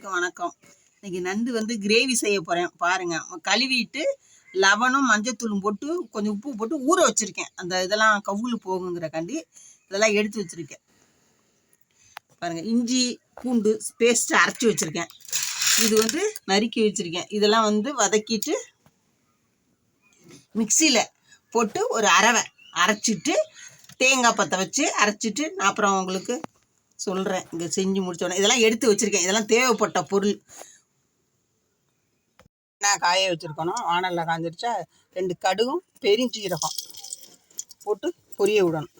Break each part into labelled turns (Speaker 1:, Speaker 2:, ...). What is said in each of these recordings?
Speaker 1: எல்லாத்துக்கும் வணக்கம். இன்னைக்கு நண்டு வந்து கிரேவி செய்ய போகிறேன் பாருங்க. கழுவிட்டு லவனும் மஞ்சத்தூளும் போட்டு கொஞ்சம் உப்பு போட்டு ஊற வச்சுருக்கேன். அந்த இதெல்லாம் கவுளு போகுங்கிறக்காண்டி இதெல்லாம் எடுத்து வச்சுருக்கேன். பாருங்கள் இஞ்சி பூண்டு பேஸ்ட்டு அரைச்சி வச்சுருக்கேன். இது வந்து நறுக்கி வச்சுருக்கேன். இதெல்லாம் வந்து வதக்கிட்டு மிக்சியில் போட்டு ஒரு அரவை அரைச்சிட்டு தேங்காய் பற்ற வச்சு அரைச்சிட்டு நான் அப்புறம் உங்களுக்கு சொல்கிறேன் இங்கே செஞ்சு முடிச்சோடனே இதெல்லாம் எடுத்து வச்சுருக்கேன். இதெல்லாம் தேவைப்பட்ட பொருள். என்ன காய வச்சுருக்கணும். வானலில் காய்ஞ்சிருச்சா ரெண்டு கடுகும் பெருஞ்சீரகம் போட்டு பொரிய விடணும்.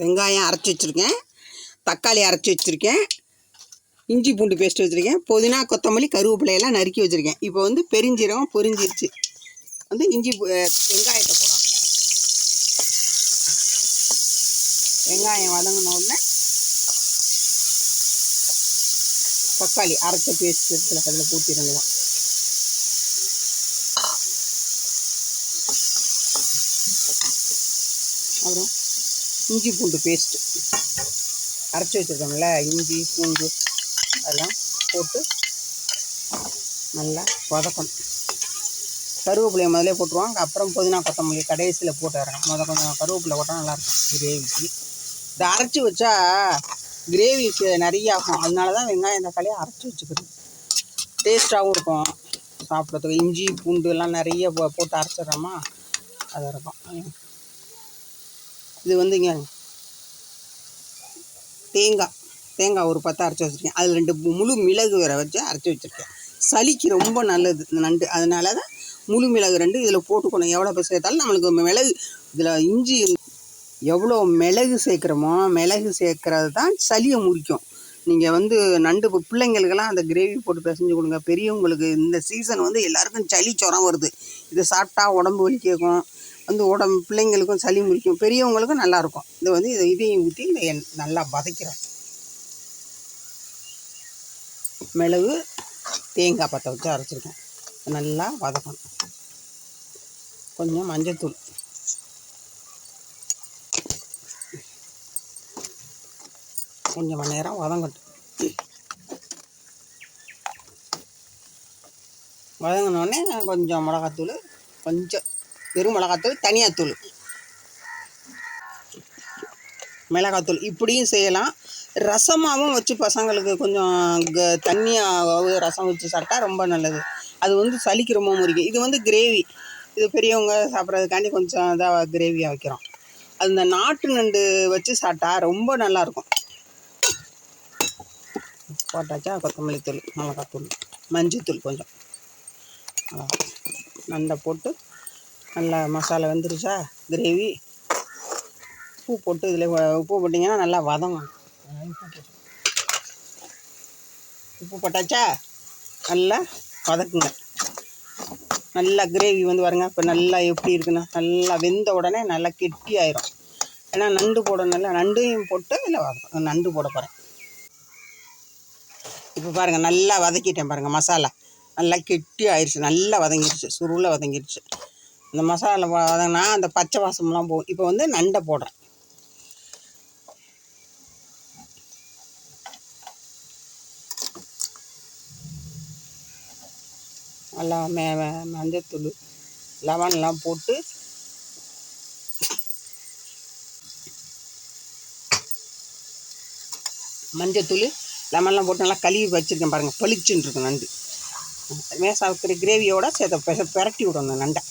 Speaker 1: வெங்காயம் அரைச்சி வச்சுருக்கேன். தக்காளி அரைச்சி வச்சுருக்கேன். இஞ்சி பூண்டு பேஸ்ட் வச்சுருக்கேன். புதினா கொத்தமல்லி கருவேப்பிலையெல்லாம் நறுக்கி வச்சுருக்கேன். இப்போ வந்து பெருஞ்சீரகம் பொரிஞ்சிருச்சு. வந்து இஞ்சி பூ- வெங்காயத்தை போடணும். வெங்காயம் வதங்கின உடனே தக்காளி அரைச்ச பேஸ்ட் இதில் அதில் ஊற்றிடணும் அப்புறம் இஞ்சி பூண்டு பேஸ்ட்டு அரைச்சி வச்சுருக்கோம்ல இஞ்சி பூண்டு அதெல்லாம் போட்டு நல்லா வதக்கணும். கருவேப்பிலையை முதல்ல போட்டுருவாங்க அப்புறம் புதினா கொத்தமல்லி கடைசியில் போட்டு இறங்கணும் முதல் கொஞ்சம் கருவேப்பிலை போட்டால் நல்லாயிருக்கும் கிரேவிக்கு இதை அரைச்சி வச்சா கிரேவிக்கு நிறைய ஆகும் அதனால தான் வெங்காயம் தக்காளியை அரைச்சி வச்சுக்கிறது டேஸ்ட்டாகவும் இருக்கும். சாப்பிட்றதுக்கு இஞ்சி பூண்டு எல்லாம் நிறைய போட்டு அரைச்சிடுறோமா? அது இருக்கும். இது வந்து இங்கே தேங்காய். தேங்காய் ஒரு பத்து அரைச்சி வச்சுருக்கேன். அதில் ரெண்டு முழு மிளகு வேற வச்சு அரைச்சி வச்சுருக்கேன். சளிக்கு ரொம்ப நல்லது இந்த நண்டு. அதனால தான் முழு மிளகு ரெண்டு இதில் போட்டுக்கணும். எவ்வளோ பேர் சேர்த்தாலும் நம்மளுக்கு மிளகு இதில் இஞ்சி எவ்வளோ மிளகு சேர்க்குறோமோ மிளகு சேர்க்குறது தான் சளியை முறிக்கும். நீங்கள் வந்து நண்டு இப்போ பிள்ளைங்களுக்கெல்லாம் அந்த கிரேவி போட்டு பிசைஞ்சு கொடுங்க. பெரியவங்களுக்கு இந்த சீசன் வந்து எல்லாருக்கும் சளி சுரம் வருது. இதை சாப்பிட்டா உடம்பு வலி கேட்கும் வந்து உடம்பு பிள்ளைங்களுக்கும் சளி முறிக்கும். பெரியவங்களுக்கும் நல்லாயிருக்கும் இது வந்து இதை இதையும் ஊற்றி நல்லா வதக்கிறோம். மிளகு தேங்காய் பற்ற வச்சு அரைச்சிருக்கேன். நல்லா வதக்கணும். கொஞ்சம் மஞ்சத்தூள் கொஞ்சம் மணி நேரம் வதங்கட்டும். வதங்கினோடனே கொஞ்சம் மிளகாத்தூள் கொஞ்சம் வெறும் மிளகாத்தூள் தனியாத்தூள். மிளகாத்தூள் இப்படியும் செய்யலாம். ரசமாகவும் வச்சு பசங்களுக்கு கொஞ்சம் க தண்ணியாக ரசம் வச்சு சாப்பிட்டா ரொம்ப நல்லது. அது வந்து சளிக்கு ரொம்ப முறிக்கும். இது வந்து கிரேவி. இது பெரியவங்க சாப்பிட்றதுக்காண்டி கொஞ்சம் இதாக கிரேவியாக வைக்கிறோம். அது இந்த நாட்டு நண்டு வச்சு சாப்பிட்டா ரொம்ப நல்லாயிருக்கும். போட்டாச்சா? கொத்தமல்லி தூள் மிளகாத்தூள் மஞ்சத்தூள் கொஞ்சம். நண்டை போட்டு நல்லா மசாலா வெந்துருச்சா? கிரேவி. உப்பு போட்டு இதில் உப்பு போட்டிங்கன்னா நல்லா வதங்கும். உப்பு போட்டாச்சா? நல்லா வதக்குங்க. நல்லா கிரேவி வந்து பாருங்க. இப்போ நல்லா எப்படி இருக்குன்னா நல்லா வெந்த உடனே நல்லா கெட்டி ஆயிரும். ஏன்னா நண்டு போடணும்ல. நண்டையும் போட்டு இல்லை வதக்கும் நண்டு போட போகிறேன் இப்போ பாருங்கள் நல்லா வதக்கிட்டேன் பாருங்கள் மசாலா. நல்லா கெட்டி ஆயிடுச்சு நல்லா வதங்கிருச்சு. சுருளை வதங்கிருச்சு. இந்த மசாலா வதங்கினா அந்த பச்சை வாசம்லாம் போகும் இப்போ வந்து நண்டை போடுறேன். நல்லா மே மஞ்சத்தூள் லெமன்லாம் போட்டு மஞ்சத்தூள் லெமன்லாம் போட்டு நல்லா கழுவி வச்சுருக்கேன் பாருங்கள் பளிச்சுன்னு நண்டு. மேசாவுக்கிற கிரேவியோட சேத பெச பெரட்டி விடணும் நண்டை.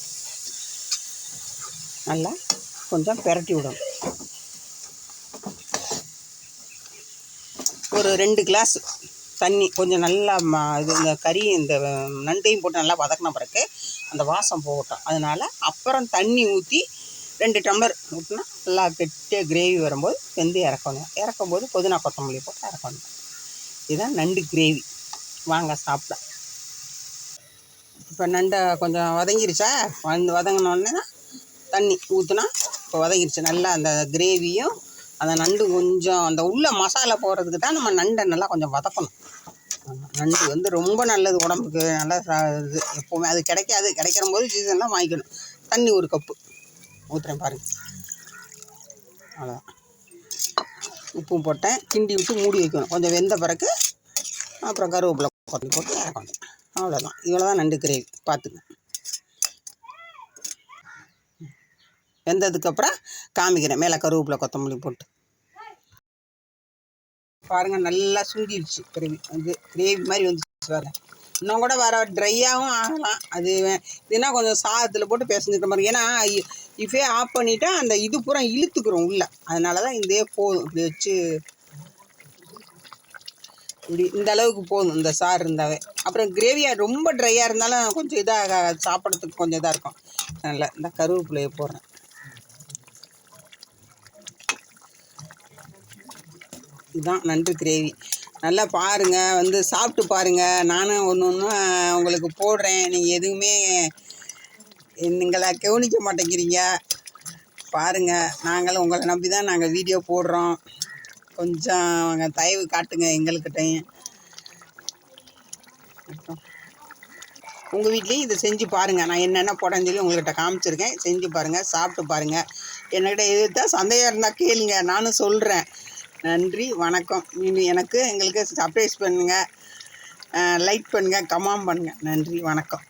Speaker 1: நல்லா கொஞ்சம் பெரட்டி விடணும். ஒரு ரெண்டு கிளாஸ் தண்ணி கொஞ்சம் நல்லா ம இது இந்த கறி இந்த நண்டையும் போட்டு நல்லா வதக்கின பிறகு அந்த வாசம் போகட்டும். அதனால் அப்புறம் தண்ணி ஊற்றி ரெண்டு டம்ளர் ஊற்றினா நல்லா கெட்டியாக கிரேவி வரும்போது வெந்து இறக்கணும். இறக்கும்போது புதினா கொத்தமல்லி போட்டு இறக்கணும். இதுதான் நண்டு கிரேவி வாங்க சாப்பிட இப்போ நண்டை கொஞ்சம் வதங்கிருச்சா? வந்து வதங்கினோடனே தண்ணி ஊற்றுனா இப்போ வதங்கிருச்சு. நல்லா அந்த கிரேவியும் அந்த நண்டு கொஞ்சம் அந்த உள்ள மசாலா போடுறதுக்கு தான் நம்ம நண்டை நல்லா கொஞ்சம் வதக்கணும். நண்டு வந்து ரொம்ப நல்லது உடம்புக்கு நல்லா இது எப்போவுமே அது கிடைக்காது. கிடைக்கிற போது சீசன்லாம் வாங்கிக்கணும். தண்ணி ஒரு கப்பு. ஊற்றுறேன் பாருங்க. அவ்வளோதான் உப்பும் போட்டேன். கிண்டி விட்டு மூடி வைக்கணும். கொஞ்சம் வெந்த பிறகு அப்புறம் கருவேப்பிலை கொட்டி போட்டு இறக்கணும். அவ்வளோதான் இவ்வளோ தான் நண்டு கிரேவி. பார்த்துங்க. வெந்ததுக்கப்புறம் காமிக்கிறேன். மேலே கருவேப்பிலை கொத்தமல்லி போட்டு. பாருங்கள் நல்லா சுண்டிடுச்சு. கிரேவி. வந்து கிரேவி மாதிரி வந்துச்சு வேறு இன்னும் கூட வர ட்ரையாகவும் ஆகலாம். அது இதுனா கொஞ்சம் சாதத்தில் போட்டு பேசிஞ்சுக்கிற மாதிரி. ஏன்னா இ- இஃபே ஆஃப் பண்ணிவிட்டா அந்த இது பூரா இழுத்துக்கிறோம் உள்ளே. அதனால தான் இதே போதும். இப்படி வச்சு இப்படி இந்த அளவுக்கு போதும். இந்த சாறு இருந்தாவே. அப்புறம் கிரேவியாக ரொம்ப ட்ரையாக இருந்தாலும் கொஞ்சம் இதாக சாப்பிட்றதுக்கு கொஞ்சம் இதாக இருக்கும். நல்லா இந்த கருவேப்பிலையை போடுறேன். இதுதான் நண்டு கிரேவி நல்லா பாருங்கள் வந்து சாப்பிட்டு பாருங்கள் நானும் ஒன்று ஒன்று உங்களுக்கு போடுறேன். நீங்கள் எதுவுமே எங்களை கவனிக்க மாட்டேங்கிறீங்க. பாருங்கள் நாங்களும் உங்களை நம்பி தான் நாங்கள் வீடியோ போடுறோம். கொஞ்சம் தயவு காட்டுங்க எங்களுக்கிட்டையும் உங்கள் வீட்லேயும் இதை செஞ்சு பாருங்கள் நான் என்னென்ன போடன்னு சொல்லி உங்கள்கிட்ட காமிச்சிருக்கேன். செஞ்சு பாருங்கள் சாப்பிட்டு பாருங்கள் என்கிட்ட எதுதான் சந்தேகம் இருந்தால் கேளுங்க. நானும் சொல்கிறேன் நன்றி வணக்கம். இனி எனக்கு எங்களுக்கு சர்ப்ரைஸ் பண்ணுங்கள் லைக் பண்ணுங்கள் கமெண்ட் பண்ணுங்கள் நன்றி வணக்கம்.